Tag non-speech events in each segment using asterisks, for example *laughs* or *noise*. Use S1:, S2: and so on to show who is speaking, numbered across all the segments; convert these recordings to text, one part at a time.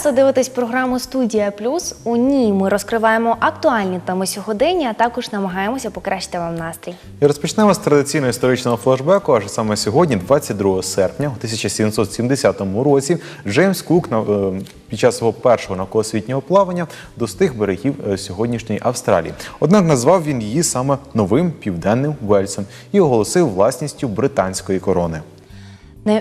S1: Вас! Ви дивитесь програму Студія Плюс. У ній ми розкриваємо актуальні теми сьогодення, а також намагаємося покращити вам настрій.
S2: І розпочнемо з традиційного історичного флешбеку. Аж саме сьогодні, 22 серпня, у 1770 році, Джеймс Кук е, під час свого першого навколосвітнього плавання достиг берегів е, сьогоднішньої Австралії. Однак назвав він її саме новим південним Вельсом і оголосив власністю британської корони.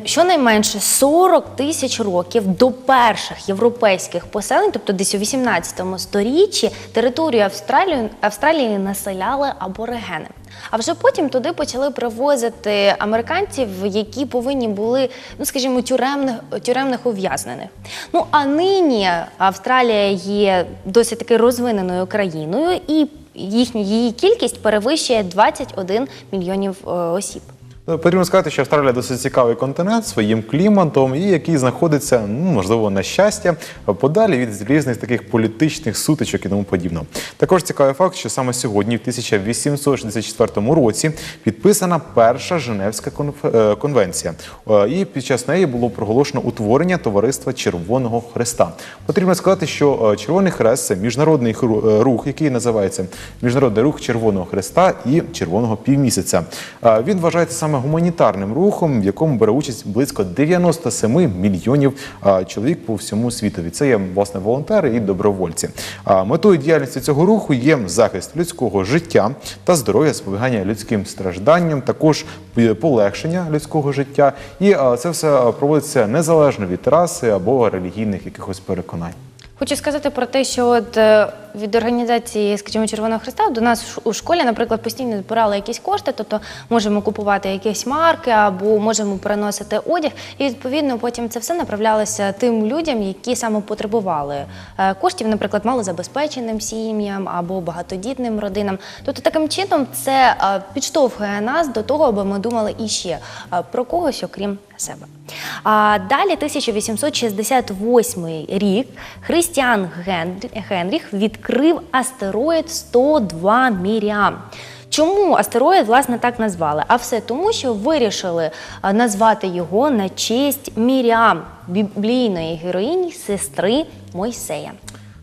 S1: Щонайменше 40 тисяч років до перших європейських поселень, тобто десь у 18 сторіччі, територію Австралії, Австралії населяли аборигени. А вже потім туди почали привозити американців, які повинні були, ну скажімо, тюремних, тюремних ув'язнених. Ну а нині Австралія є досить таки розвиненою країною, і їхня її кількість перевищує 21 мільйонів е, осіб.
S2: Ну, Потрібно сказати, що Австралія досить цікавий континент своїм кліматом, і який знаходиться, ну можливо, на щастя, подалі від різних таких політичних сутичок і тому подібного. Також цікавий факт, що саме сьогодні, в 1864 році, підписана перша Женевська е, конвенція, Е, і під час неї було проголошено утворення товариства Червоного Хреста. Потрібно сказати, що е, Червоний Хрест це міжнародний е, рух, який називається Міжнародний рух Червоного Хреста і Червоного півмісяця. Е, Він вважається саме гуманітарним рухом, в якому бере участь близько 97 мільйонів чоловік по всьому світові. Це є власне волонтери і добровольці. Метою діяльності цього руху є захист людського життя та здоров'я, запобігання людським стражданням, також полегшення людського життя. І це все проводиться незалежно від раси або релігійних якихось переконань.
S1: Хочу сказати про те, що от е, від організації, скажімо, Червоного Христа до нас у школі, наприклад, постійно збирали якісь кошти, тобто можемо купувати якісь марки або можемо переносити одяг, і відповідно потім це все направлялося тим людям, які саме потребували е, коштів, наприклад, малозабезпеченим сім'ям або багатодітним родинам. Тобто таким чином це е, підштовхує нас до того, аби ми думали іще е, про когось, окрім себе. А далі 1868 рік Христіан Ген- Генріх відкрив астероїд 102 Міріам. Чому астероїд власне так назвали? А все тому, що вирішили назвати його на честь Міріам, біблійної героїні сестри Мойсея.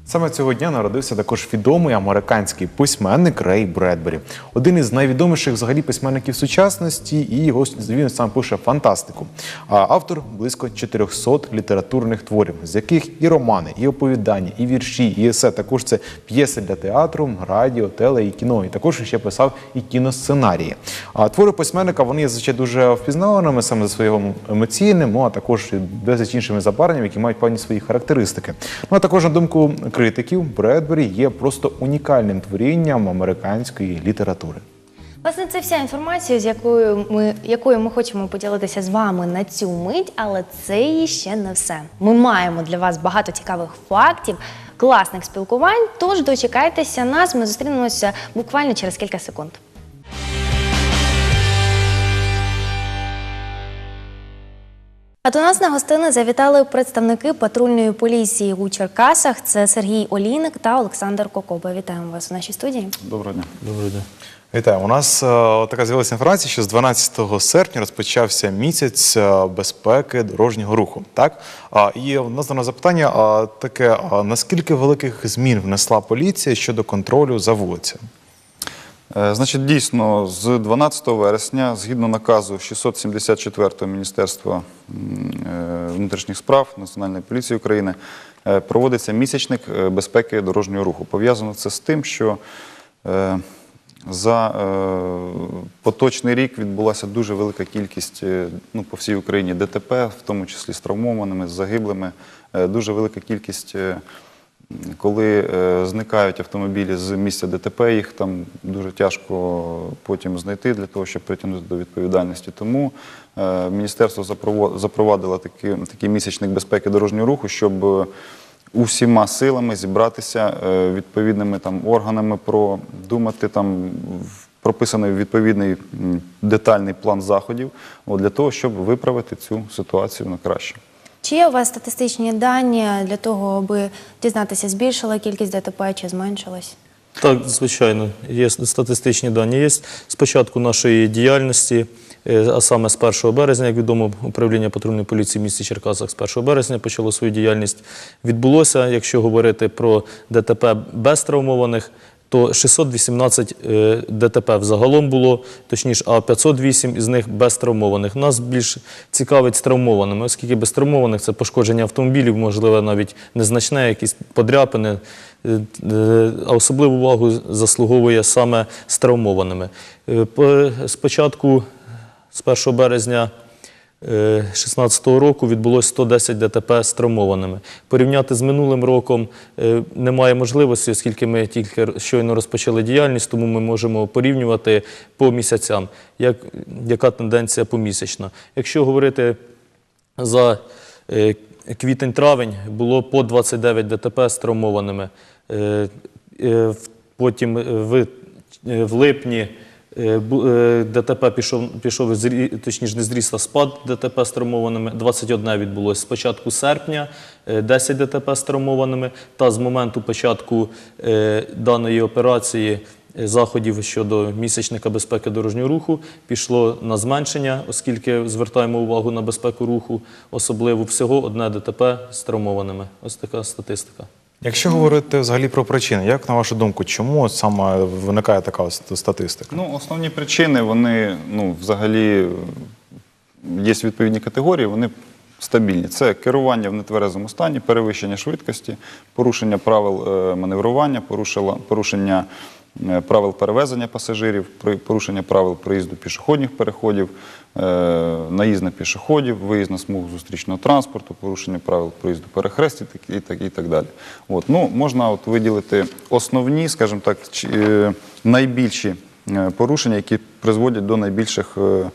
S2: Саме цього дня народився також відомий американський письменник Рей Бредбері, один із найвідоміших взагалі письменників сучасності, і його він сам пише фантастику. А автор близько 400 літературних творів, з яких і романи, і оповідання, і вірші, і есе. Також це п'єси для театру, радіо, теле і кіно. І також ще писав і кіносценарії. А твори письменника вони є звичайно дуже впізнаваними саме за своїм емоційним, ну а також і безліч іншими забарвленнями, які мають певні свої характеристики. Ну а також на думку критиків, Бредбері є просто унікальним творінням американської літератури.
S1: Власне, це вся інформація, з якою ми, якою ми хочемо поділитися з вами на цю мить, але це і ще не все. Ми маємо для вас багато цікавих фактів, класних спілкувань. Тож дочекайтеся нас. Ми зустрінемося буквально через кілька секунд. А до нас на гостини завітали представники патрульної поліції у Черкасах. Це Сергій Олійник та Олександр Кокоба. Вітаємо вас у нашій студії.
S2: Доброго дня. Доброго дня. Вітаю. У нас е, така з'явилася інформація, що з 12 серпня розпочався місяць е, безпеки дорожнього руху. Так і в нас на запитання таке: наскільки великих змін внесла поліція щодо контролю за вулицями?
S3: Е, Значить, дійсно, з 12 вересня, згідно наказу 674 Міністерства е, внутрішніх справ Національної поліції України, е, проводиться місячник безпеки дорожнього руху. Пов'язано це з тим, що за поточний рік відбулася дуже велика кількість ну, по всій Україні ДТП, в тому числі з травмованими, з загиблими. Дуже велика кількість коли е, зникають автомобілі з місця ДТП, їх там дуже тяжко потім знайти для того, щоб притягнути до відповідальності. Тому е, міністерство запровадило такий, місячник безпеки дорожнього руху, щоб е, усіма силами зібратися відповідними там органами, продумати там прописаний відповідний детальний план заходів от, для того, щоб виправити цю ситуацію на краще.
S1: Чи є у вас статистичні дані для того, аби дізнатися, збільшила кількість ДТП чи зменшилась?
S4: Так, звичайно, є статистичні дані. Є з початку нашої діяльності, е, а саме з 1 березня, як відомо, управління патрульної поліції в місті Черкасах з 1 березня почало свою діяльність. Відбулося, якщо говорити про ДТП без травмованих, то 618 е, ДТП взагалом було, точніше, а 508 із них без травмованих. Нас більш цікавить з травмованими, оскільки без травмованих це пошкодження автомобілів, можливо, навіть незначне, якісь подряпини. Е, е, А особливу увагу заслуговує саме з травмованими. Спочатку, з 1 березня 2016 року відбулося 110 ДТП з травмованими. Порівняти з минулим роком е, немає можливості, оскільки ми тільки щойно розпочали діяльність, тому ми можемо порівнювати по місяцям, як, яка тенденція помісячна. Якщо говорити за е, квітень-травень було по 29 ДТП з травмованими. Е, е, Потім е, в, е, в липні е, е, ДТП пішов, пішов точніше не зріст, а спад ДТП з травмованими. 21 відбулося. З початку серпня е, 10 ДТП з травмованими. Та з моменту початку е, даної операції е, заходів щодо місячника безпеки дорожнього руху пішло на зменшення, оскільки звертаємо увагу на безпеку руху, особливо всього одне ДТП з травмованими. Ось така статистика.
S2: Якщо говорити взагалі про причини, як на вашу думку, чому саме виникає така статистика?
S3: Ну, основні причини, вони ну, взагалі є відповідні категорії, вони стабільні. Це керування в нетверезому стані, перевищення швидкості, порушення правил е, маневрування, порушення правил перевезення пасажирів, порушення правил проїзду пішохідних переходів, е, наїзд на пішоходів, виїзд на смугу зустрічного транспорту, порушення правил проїзду перехрестів і так, і так, далі. От, ну, можна от виділити основні, скажімо так, е, найбільші е, порушення, які призводять до найбільших е,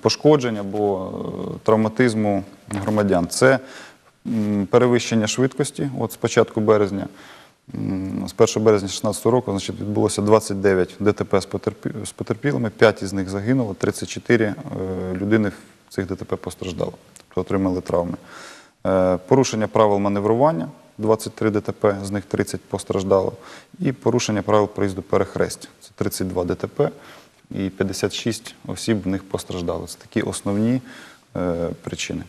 S3: пошкоджень або е, травматизму громадян. Це перевищення швидкості. От з початку березня, з 1 березня 2016 року, значить, відбулося 29 ДТП з потерпілими, 5 із них загинуло, 34 е, людини в цих ДТП постраждало, тобто отримали травми. Е, Порушення правил маневрування 23 ДТП, з них 30 постраждало. І порушення правил проїзду перехрестя. Це 32 ДТП і 56 осіб в них постраждало. Це такі основні е, причини.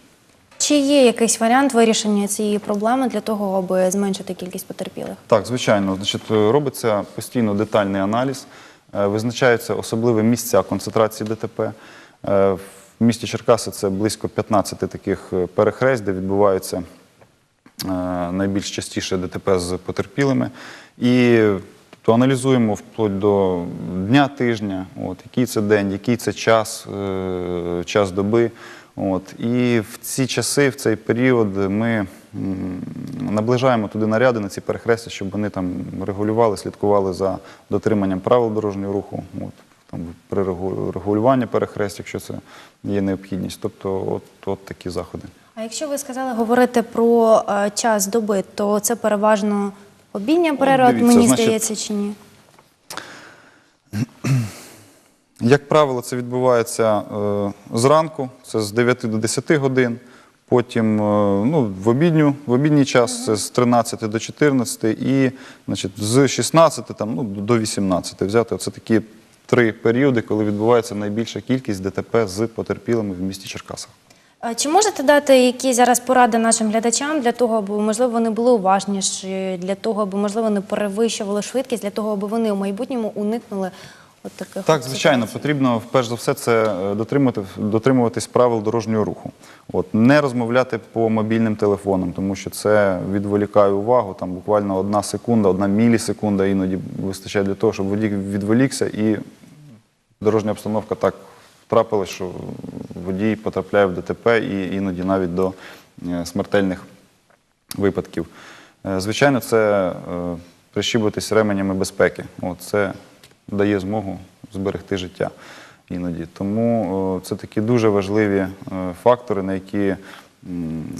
S1: Чи є якийсь варіант вирішення цієї проблеми для того, аби зменшити кількість потерпілих?
S3: Так, звичайно. Значить, робиться постійно детальний аналіз, е, визначаються особливі місця концентрації ДТП. Е, В місті Черкаси це близько 15 таких е, перехресть, де відбуваються найбільш частіше ДТП з потерпілими. І тобто, аналізуємо вплоть до дня тижня, от, який це день, який це час, час доби. От. І в ці часи, в цей період ми наближаємо туди наряди на ці перехрестя, щоб вони там регулювали, слідкували за дотриманням правил дорожнього руху. От. Там, при регу- регулюванні перехрест, якщо це є необхідність. Тобто, от, от такі заходи.
S1: А якщо ви сказали говорити про е, час доби, то це переважно обідня перерва, мені
S3: значить,
S1: здається, чи ні?
S3: Як правило, це відбувається е, зранку, це з 9 до 10 годин. Потім е, ну, в, обідню, в обідній час це з 13 до 14 і значить, з 16 там, ну, до 18 взяти. Це такі три періоди, коли відбувається найбільша кількість ДТП з потерпілими в місті Черкасах.
S1: Чи можете дати які зараз поради нашим глядачам для того, аби можливо вони були уважніші, для того, аби можливо не перевищували швидкість, для того, аби вони у майбутньому уникнули от таких
S3: Так, звичайно, потрібно перш за все це е, дотримувати, дотримуватись правил дорожнього руху. От не розмовляти по мобільним телефонам, тому що це відволікає увагу. Там буквально одна секунда, одна мілісекунда іноді вистачає для того, щоб водій відволікся і дорожня обстановка так трапилась, що водій потрапляє в ДТП і іноді навіть до е, смертельних випадків. Е, Звичайно, це прищібуватись ременями безпеки. От, це дає змогу зберегти життя іноді. Тому е, це такі дуже важливі е, фактори, на які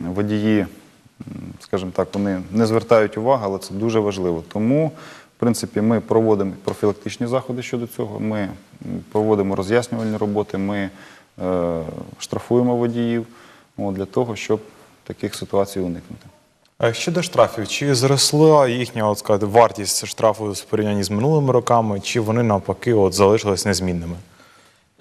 S3: водії, скажімо так, вони не звертають увагу, але це дуже важливо. Тому, в принципі, ми проводимо профілактичні заходи щодо цього. Ми проводимо роз'яснювальні роботи, ми е, штрафуємо водіїв для того, щоб таких ситуацій уникнути.
S2: Щодо штрафів, чи зросла їхня от, сказати, вартість штрафу в порівнянні з минулими роками, чи вони навпаки от, залишились незмінними?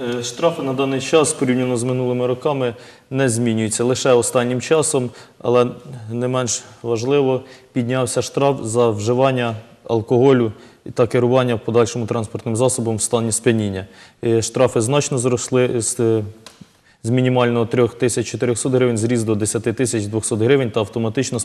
S4: Е, Штрафи на даний час порівняно з минулими роками не змінюються лише останнім часом, але не менш важливо, піднявся штраф за вживання алкоголю та керування подальшому транспортним засобом в стані сп'яніння. Е, Штрафи значно зросли з, е, з мінімального 3400 гривень зріс до 10200 гривень та автоматично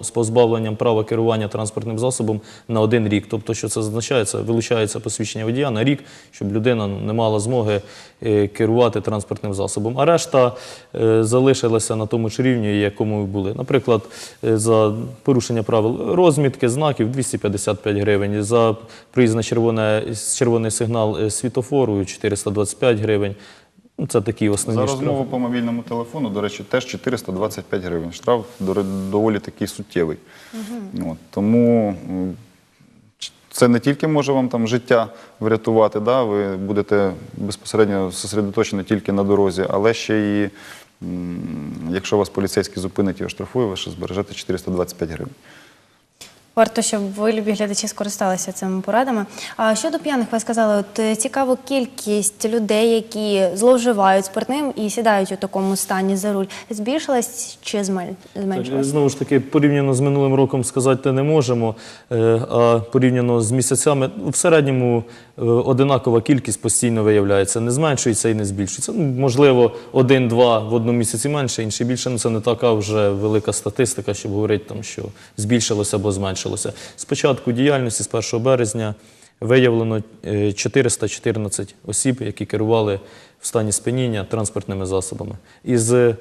S4: з позбавленням права керування транспортним засобом на один рік. Тобто, що це означає? Це вилучається посвідчення водія на рік, щоб людина не мала змоги е, керувати транспортним засобом. А решта е, залишилася на тому ж рівні, якому і були. Наприклад, е, за порушення правил розмітки, знаків 255 гривень, за проїзд на червоне, червоний сигнал світофору 425 гривень. Ну, Це такі основні
S3: За
S4: штрафи.
S3: розмову по мобільному телефону, до речі, теж 425 гривень. Штраф доволі такий суттєвий. От, тому це не тільки може вам там життя врятувати, да, ви будете безпосередньо зосередоточені тільки на дорозі, але ще і якщо вас поліцейський зупинить і оштрафує, ви ще збережете 425 гривень.
S1: Варто, щоб ви, любі глядачі, скористалися цими порадами. А щодо п'яних, ви сказали, от цікаву цікаво кількість людей, які зловживають спиртним і сідають у такому стані за руль, збільшилась чи змен- зменшилась?
S4: знову ж таки, порівняно з минулим роком сказати не можемо, е, а порівняно з місяцями, в середньому е, одинакова кількість постійно виявляється, не зменшується і не збільшується. Ну, можливо, один-два в одному місяці менше, інший більше. Ну це не така вже велика статистика, щоб говорити, що збільшилося або зменшилося. З початку діяльності, з 1 березня, виявлено е, 414 осіб, які керували в стані сп'яніння транспортними засобами. Із 1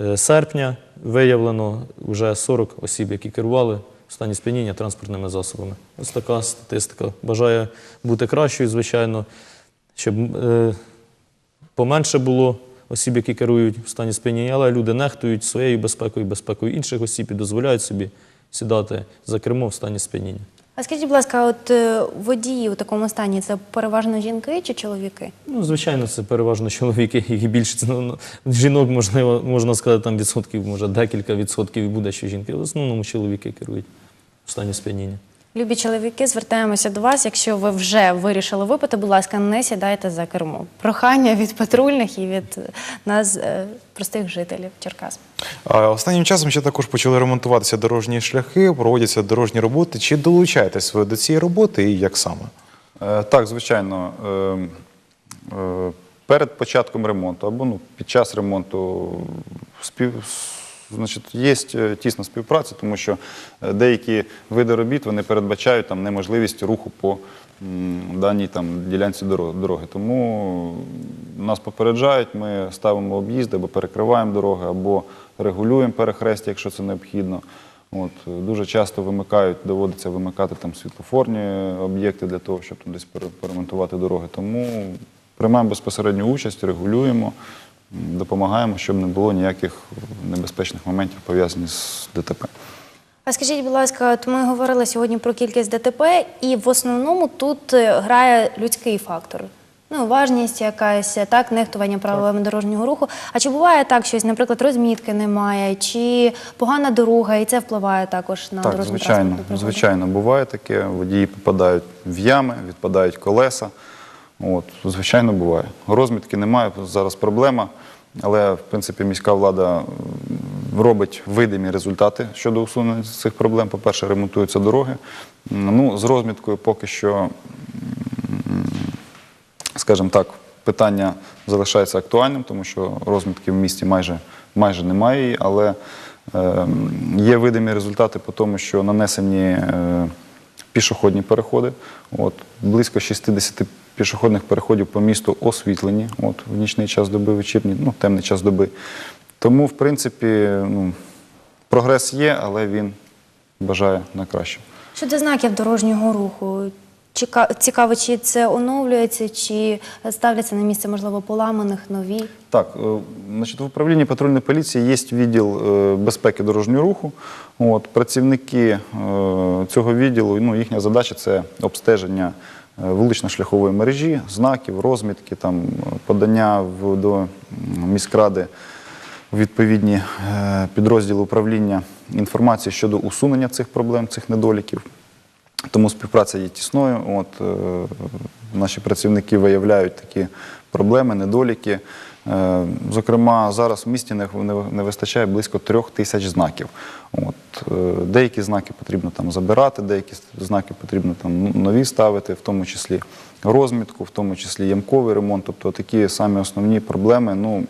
S4: е, серпня виявлено вже 40 осіб, які керували в стані сп'яніння транспортними засобами. Ось така статистика. Бажаю бути кращою, звичайно, щоб е, поменше було осіб, які керують в стані сп'яніння, але люди нехтують своєю безпекою, безпекою інших осіб і дозволяють собі сідати за кермо в стані сп'яніння.
S1: А скажіть, будь ласка, от е, водії у такому стані це переважно жінки чи чоловіки?
S4: Ну, звичайно, це переважно чоловіки, Їх більше ну, ну, жінок, можливо, можна сказати, там відсотків, може, декілька відсотків буде, що жінки. В основному чоловіки керують в стані сп'яніння.
S1: Любі чоловіки, звертаємося до вас. Якщо ви вже вирішили випити, будь ласка, не сідайте за кермо. Прохання від патрульних і від е, нас, е, простих жителів Черкас.
S2: Останнім часом ще також почали ремонтуватися дорожні шляхи, проводяться дорожні роботи. Чи долучаєтесь ви до цієї роботи і як саме?
S3: Е, Так, звичайно. Е, е, Перед початком ремонту або ну, під час ремонту спів, значить, є е, тісна співпраця, тому що е, деякі види робіт вони передбачають там, неможливість руху по даній там, ділянці дороги. Тому нас попереджають, ми ставимо об'їзди або перекриваємо дороги, або регулюємо перехрестя, якщо це необхідно. От, е, дуже часто вимикають, доводиться вимикати там світлофорні об'єкти для того, щоб там десь пере- поремонтувати дороги. Тому приймаємо безпосередню участь, регулюємо, допомагаємо, щоб не було ніяких небезпечних моментів пов'язаних з ДТП.
S1: А скажіть, будь ласка, от ми говорили сьогодні про кількість ДТП, і в основному тут е, грає людський фактор. Ну, важність якась, так, нехтування правилами дорожнього руху. А чи буває так, що, наприклад, розмітки немає, чи погана дорога, і це впливає також на
S3: Так,
S1: дорожню
S3: звичайно, звичайно, буває таке. Водії попадають в ями, відпадають колеса. От, звичайно, буває. Розмітки немає, зараз проблема. Але, в принципі, міська влада робить видимі результати щодо усунення цих проблем. По-перше, ремонтуються дороги. Ну, з розміткою поки що, скажімо так, питання залишається актуальним, тому що розмітки в місті майже, майже немає, але е, є видимі результати по тому, що нанесені е, пішохідні переходи. От, близько 60 пішохідних переходів по місту освітлені от, в нічний час доби, вечірній, ну, темний час доби. Тому, в принципі, ну, прогрес є, але він бажає на краще.
S1: Щодо знаків дорожнього руху, цікаво, чи це оновлюється, чи ставляться на місце, можливо, поламаних, нові?
S3: Так, е, значить, в управлінні патрульної поліції є відділ е, безпеки дорожнього руху. От, працівники е, цього відділу, ну, їхня задача це обстеження вулично-шляхової мережі, знаків, розмітки, там, е, подання в, до міськради відповідні е, підрозділи управління інформації щодо усунення цих проблем, цих недоліків. Тому співпраця є тісною. От, е, наші працівники виявляють такі проблеми, недоліки. Е, зокрема, зараз в місті не, вистачає близько трьох тисяч знаків. Е, деякі знаки потрібно забирати, деякі знаки потрібно нові ставити, в тому числі розмітку, в тому числі ямковий ремонт. Тобто такі самі основні проблеми. Ну,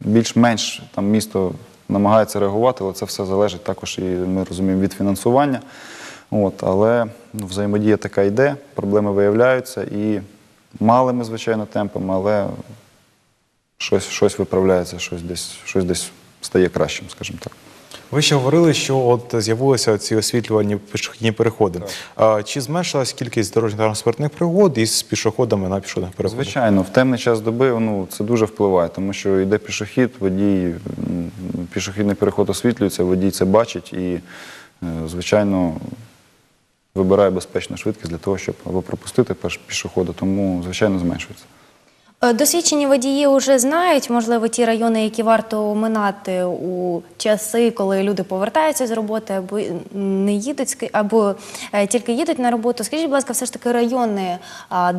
S3: більш-менш місто намагається реагувати, але це все залежить також і ми розуміємо від фінансування. Але ну, взаємодія така йде, проблеми виявляються і малими, звичайно, темпами, але щось, щось виправляється, щось десь, щось десь стає кращим, скажімо так.
S2: Ви ще говорили, що от з'явилися ці освітлювані пішохідні переходи. А, чи зменшилась кількість дорожньо-транспортних пригод із пішоходами на пішохідних переходах?
S3: Звичайно, в темний час доби ну, це дуже впливає, тому що йде пішохід, водій, пішохідний переход освітлюється, водій це бачить і, е, звичайно, вибирає безпечну швидкість для того, щоб або пропустити пішохода, тому, звичайно, зменшується.
S1: Е, Досвідчені водії вже знають, можливо, ті райони, які варто оминати у часи, коли люди повертаються з роботи або не їдуть, або е, тільки їдуть на роботу. Скажіть, будь ласка, все ж таки райони,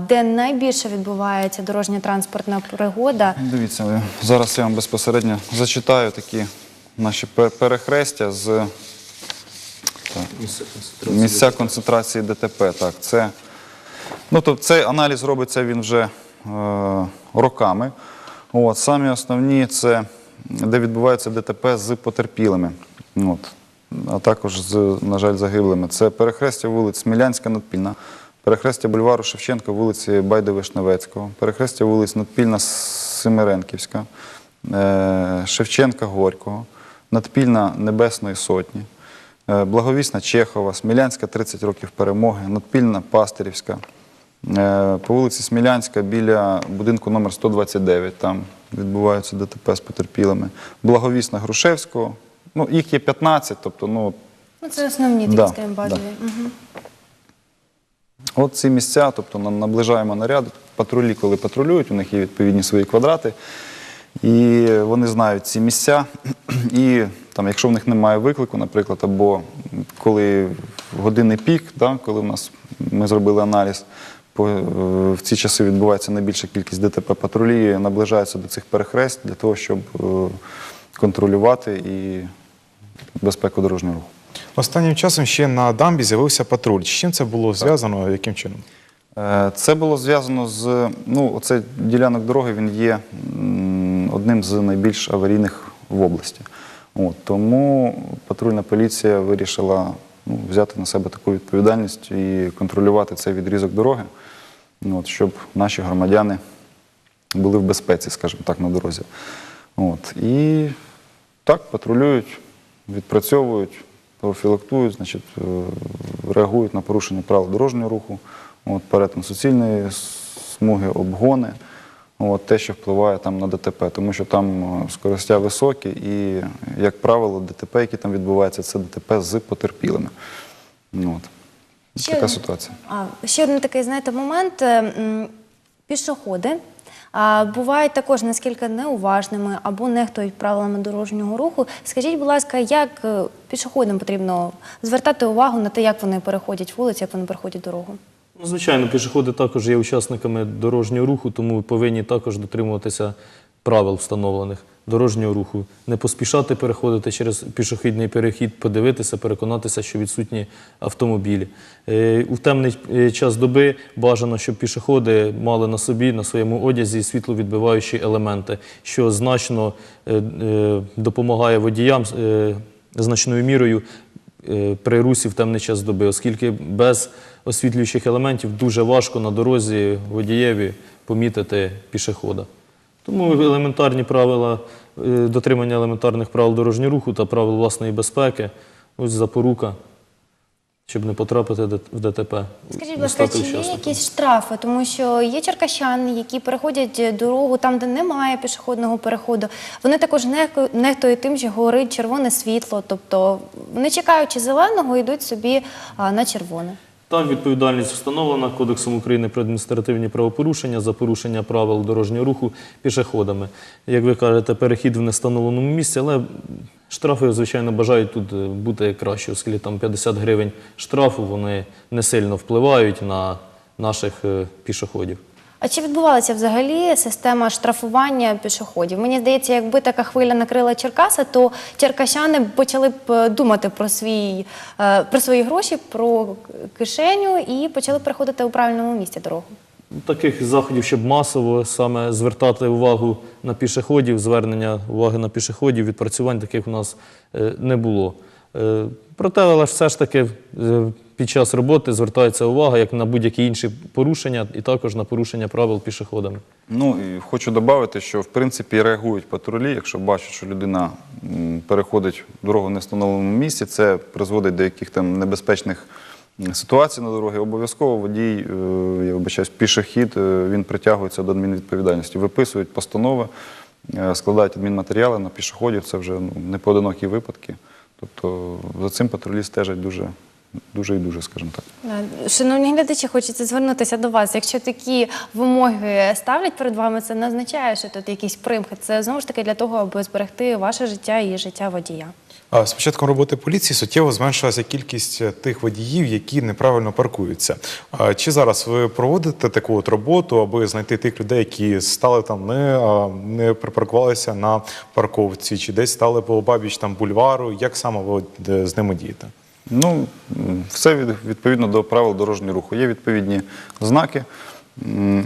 S1: де найбільше відбувається дорожня транспортна пригода.
S3: Дивіться, е, зараз я вам безпосередньо зачитаю такі наші пе- перехрестя з так, місця концентрації ДТП. Так, це, ну, тобто цей аналіз робиться він вже роками. От, самі основні це де відбувається ДТП з потерпілими. От. А також з, на жаль, загиблими. Це перехрестя вулиць Смілянська, Надпільна, перехрестя бульвару Шевченка, вулиці Байди-Вишневецького, перехрестя вулиць Надпільна, Семиренківська, е, Шевченка Горького, Надпільна Небесної Сотні, е, Благовісна Чехова, Смілянська 30 років перемоги, Надпільна Пастирівська, Е, По вулиці Смілянська біля будинку номер 129, там відбуваються ДТП з потерпілими. Благовісна Грушевського. Ну, їх є 15, тобто, ну,
S1: Ну, це основні такі,
S3: Да,
S1: скажімо, базові.
S3: да. От ці місця, тобто наближаємо наряди, патрулі, коли патрулюють, у них є відповідні свої квадрати. І вони знають ці місця. *clears throat* І там, якщо в них немає виклику, наприклад, або коли в годинний пік, да, коли нас ми зробили аналіз, е, в ці часи відбувається найбільша кількість ДТП патрулі, наближаються до цих перехрест для того, щоб е, контролювати і безпеку дорожнього руху.
S2: Останнім часом ще на дамбі з'явився патруль. З чим це було зв'язано? Яким чином?
S3: Е, Це було зв'язано з ну, оцей ділянок дороги. Він є одним з найбільш аварійних в області. От, тому патрульна поліція вирішила ну, взяти на себе таку відповідальність і контролювати цей відрізок дороги, ну, от, щоб наші громадяни були в безпеці, скажімо так, на дорозі. От, і так, патрулюють, відпрацьовують, профілактують, значить, е, реагують на порушення правил дорожнього руху, от, перетин суцільної смуги, обгони, от, те, що впливає там на ДТП, тому що там е, скоростя високі і, як правило, ДТП, які там відбуваються, це ДТП з потерпілими. Ну, От.
S1: Ще
S3: Така
S1: один-
S3: ситуація.
S1: А, ще один такий, знаєте, момент. е, Пішоходи а, бувають також наскільки неуважними або нехтують правилами дорожнього руху. Скажіть, будь ласка, як е, пішоходам потрібно звертати увагу на те, як вони переходять вулицю, як вони переходять дорогу?
S4: Ну, звичайно, пішоходи також є учасниками дорожнього руху, тому повинні також дотримуватися правил встановлених дорожнього руху, не поспішати переходити через пішохідний перехід, подивитися, переконатися, що відсутні автомобілі. Е, У темний е, час доби бажано, щоб пішоходи мали на собі, на своєму одязі світловідбиваючі елементи, що значно е, допомагає водіям значною мірою е, при русі в темний час доби, оскільки без освітлюючих елементів дуже важко на дорозі водієві помітити пішохода. Тому елементарні правила, е, дотримання елементарних правил дорожнього руху та правил власної безпеки, ось запорука, щоб не потрапити в ДТП.
S1: Скажіть, будь ласка, чи є якісь штрафи? Тому що є черкащани, які переходять дорогу там, де немає пішохідного переходу. Вони також нехту- нехтують тим, що горить червоне світло. Тобто, не чекаючи зеленого, йдуть собі а, на червоне.
S4: Так, відповідальність встановлена Кодексом України про адміністративні правопорушення за порушення правил дорожнього руху пішоходами. Як ви кажете, перехід в нестановленому місці, але штрафи, звичайно, бажають тут е, бути краще, оскільки там 50 гривень штрафу вони не сильно впливають на наших е, пішоходів.
S1: А чи відбувалася взагалі система штрафування пішоходів? Мені здається, якби така хвиля накрила Черкаси, то черкащани почали б е, думати про свій е, про свої гроші, про кишеню і почали б переходити у правильному місці дорогу.
S4: Таких заходів, щоб масово саме звертати увагу на пішоходів, звернення уваги на пішоходів, відпрацювань таких у нас е, не було. Е, Проте, але ж все ж таки е, під час роботи звертається увага як на будь-які інші порушення, і також на порушення правил пішоходами.
S3: Ну хочу додати, що в принципі реагують патрулі, якщо бачать, що людина переходить дорогу в нестановленому місці, це призводить до яких там небезпечних ситуацій на дорозі. Обов'язково водій, е, я вибачаюсь, пішохід, він притягується до адмінвідповідальності. Виписують постанови, складають адмінматеріали на пішоходів. Це вже ну, не поодинокі випадки. Тобто за цим патрулі стежать дуже, дуже і дуже, скажімо так.
S1: Шановні глядачі, хочеться звернутися до вас. Якщо такі вимоги ставлять перед вами, це не означає, що тут якісь примхи. Це знову ж таки для того, аби зберегти ваше життя і життя водія.
S2: А З початком роботи поліції суттєво зменшилася кількість е, тих водіїв, які неправильно паркуються. А Чи зараз ви проводите таку от роботу, аби знайти тих людей, які стали там не, а, не припаркувалися на парковці, чи десь стали по обабіч там бульвару? Як саме ви е, з ними дієте?
S3: Ну, все від- відповідно до правил дорожнього руху. Є відповідні знаки,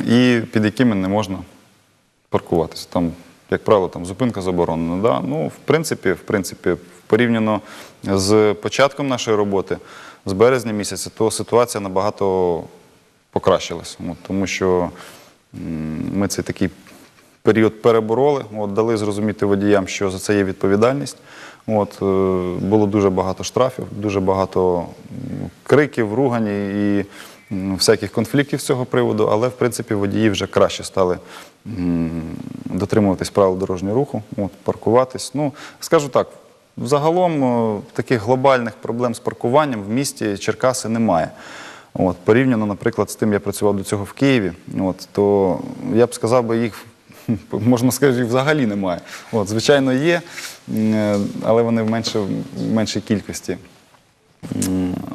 S3: і під якими не можна паркуватися. Там, як правило, там зупинка заборонена. Да? Ну, в принципі, в принципі, порівняно з початком нашої роботи, з березня місяця, то ситуація набагато покращилась. От, тому що ми цей такий період перебороли, от, дали зрозуміти водіям, що за це є відповідальність. От, е, було дуже багато штрафів, дуже багато криків, ругань і всяких конфліктів з цього приводу, але в принципі водії вже краще стали дотримуватись правил дорожнього руху, от, паркуватись. Ну, скажу так, загалом е, таких глобальних проблем з паркуванням в місті Черкаси немає. От, порівняно, наприклад, з тим, я працював до цього в Києві, от, то я б сказав би їх. *laughs* Можна сказати, взагалі немає. От, звичайно, є, е, але вони в, менше, в меншій кількості.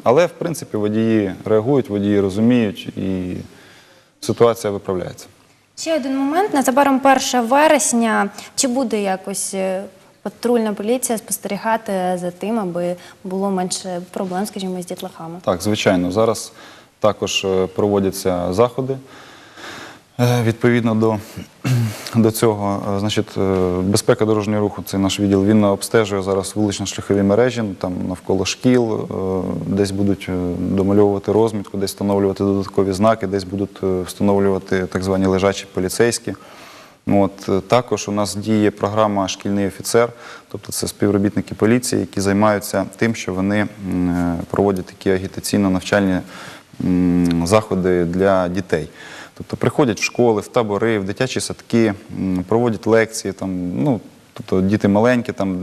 S3: Але, в принципі, водії реагують, водії розуміють і ситуація виправляється.
S1: Ще один момент. Незабаром 1 вересня. Чи буде якось е, патрульна поліція спостерігати за тим, аби було менше проблем, скажімо, з дітлахами?
S3: Так, звичайно, зараз також е, проводяться заходи. Відповідно до, до цього, е, значить, е, безпека дорожнього руху, це наш відділ, він обстежує зараз вулично-шляхові мережі, там навколо шкіл, е, десь будуть домальовувати розмітку, десь встановлювати додаткові знаки, десь будуть встановлювати так звані лежачі поліцейські. Ну, От, також у нас діє програма Шкільний офіцер, тобто це співробітники поліції, які займаються тим, що вони проводять такі агітаційно-навчальні заходи для дітей. Тобто приходять в школи, в табори, в дитячі садки, проводять лекції, там, ну, тобто діти маленькі там,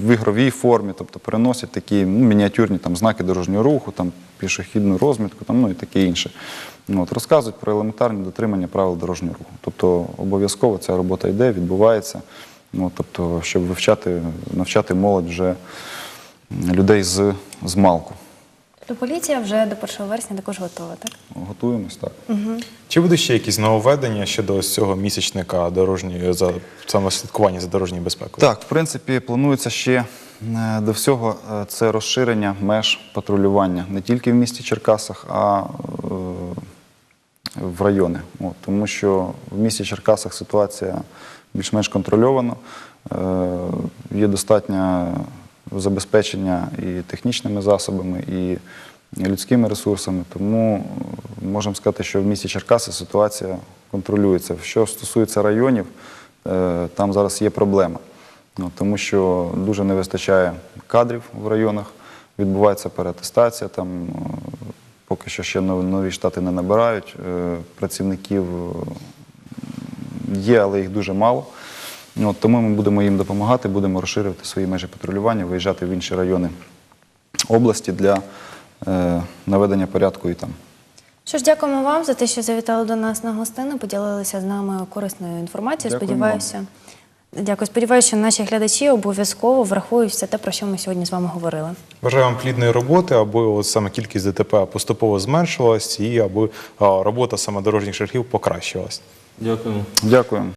S3: в ігровій формі, тобто переносять такі ну, мініатюрні там, знаки дорожнього руху, там, пішохідну розмітку там, ну, і таке інше. Ну, От, розказують про елементарне дотримання правил дорожнього руху. Тобто обов'язково ця робота йде, відбувається. Ну, тобто, щоб вивчати, навчати молодь вже людей з, з малку.
S1: То поліція вже до 1 вересня також готова, так?
S3: Готуємось так.
S2: Чи будуть ще якісь нововведення щодо ось цього місячника дорожньої за саме слідкування за дорожньою безпекою?
S3: Так, в принципі, планується ще е, до всього е, це розширення меж патрулювання не тільки в місті Черкасах, а е, в райони. От, тому що в місті Черкасах ситуація більш-менш контрольована. Є достатнє забезпечення і технічними засобами, і людськими ресурсами. Тому е, можемо сказати, що в місті Черкаси ситуація контролюється. Що стосується районів, е, там зараз є проблема. Ну, тому що дуже не вистачає кадрів в районах, відбувається переатестація, там е, поки що ще нові штати не набирають. Працівників є, але їх дуже мало. От тому ми будемо їм допомагати, будемо розширювати свої межі патрулювання, виїжджати в інші райони області для е, наведення порядку і там.
S1: Що ж, дякуємо вам за те, що завітали до нас на гостину, поділилися з нами корисною інформацією.
S3: Дякуємо
S1: Сподіваюся, дякую. Сподіваюся, що наші глядачі обов'язково врахують все те, про що ми сьогодні з вами говорили.
S2: Бажаю вам плідної роботи, аби от саме кількість ДТП поступово зменшилась і аби робота саме дорожніх шляхів покращилась.
S4: Дякуємо.
S3: Дякуємо.